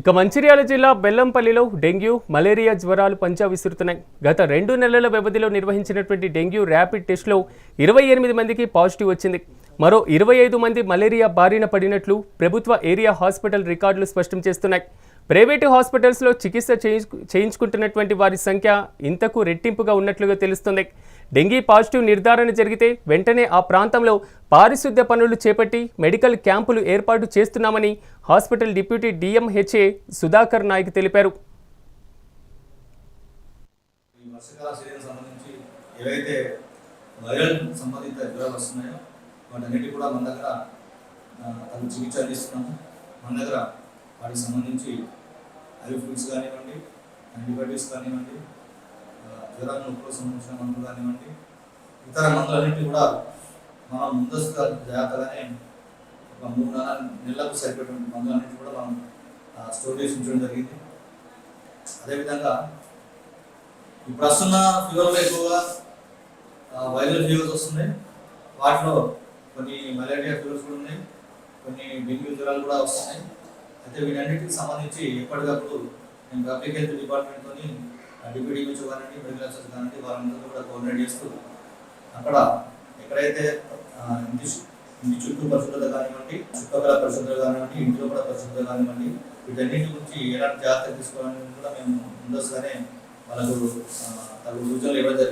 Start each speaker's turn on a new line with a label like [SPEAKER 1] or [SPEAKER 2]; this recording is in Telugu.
[SPEAKER 1] ఇక మంచిర్యాల జిల్లా బెల్లంపల్లిలో డెంగ్యూ మలేరియా జ్వరాలు పంచా విసురుతున్నాయి గత రెండు నెలల వ్యవధిలో నిర్వహించినటువంటి డెంగ్యూ ర్యాపిడ్ టెస్ట్లో ఇరవై ఎనిమిది మందికి పాజిటివ్ వచ్చింది. మరో ఇరవై ఐదు మంది మలేరియా బారిన పడినట్లు ప్రభుత్వ ఏరియా హాస్పిటల్ రికార్డులు స్పష్టం చేస్తున్నాయి. ప్రైవేటు హాస్పిటల్స్లో చికిత్స చేయించు చేయించుకుంటున్నటువంటి వారి సంఖ్య ఇంతకు రెట్టింపుగా ఉన్నట్లుగా తెలుస్తుంది. డెంగీ పాజిటివ్ నిర్ధారణ జరిగితే వెంటనే ఆ ప్రాంతంలో పారిశుద్ధ్య పనులు చేపట్టి మెడికల్ క్యాంపులు ఏర్పాటు చేస్తున్నామని hospital deputy DMHO Sudhakar Naik తెలిపారు.
[SPEAKER 2] ఏవైతే వైరల్ సంబంధిత జ్వరాలు వస్తున్నాయో వాటన్నిటి కూడా మన దగ్గర తగు చికిత్స అందిస్తున్నాము. మన దగ్గర వాటికి సంబంధించి ఐఫ్లూస్ కానివ్వండి యాంటీబయాటిక్స్ కానివ్వండి జ్వరాన్ని నొప్పులకు సంబంధించిన మందులు కానివ్వండి ఇతర మందులన్నింటి కూడా మనం ముందస్తుగా జాగ్రత్తగానే ఒక మూడు నాలుగు నెలలకు సరిపోయేటువంటి మందులన్నింటి కూడా మనం స్టోర్ చేసి ఉంచడం జరిగింది. అదేవిధంగా ఇప్పుడు వస్తున్న ఫీవర్లో ఎక్కువగా వైరల్ ఫీవర్స్ వస్తున్నాయి. వాటిలో కొన్ని మలేరియా ఫీవర్స్ కూడా ఉన్నాయి కొన్ని డెంగ్యూ జ్వరాలు కూడా వస్తున్నాయి. అయితే వీటన్నిటికి సంబంధించి ఎప్పటికప్పుడు మేము పబ్లిక్ హెల్త్ డిపార్ట్మెంట్తోని డిప్యూటీ హెచ్ కానివ్వండి మెడికల్ ఆఫీసర్ కానివ్వండి వాళ్ళందరూ కూడా కోఆర్డినేట్ చేస్తూ అక్కడ ఎక్కడైతే ఇంటి ఇంటి చుట్టూ పరిశుభ్రత కానివ్వండి చుట్టుపక్కల పరిశుభ్రత కానివ్వండి ఇంట్లో కూడా పరిశుభ్రత కానివ్వండి వీటన్నిటి గురించి ఎలాంటి జాగ్రత్తలు తీసుకోవాలని కూడా మేము ముందస్తుగానే వాళ్ళకు తగు సూచనలు ఇవ్వడం జరిగింది.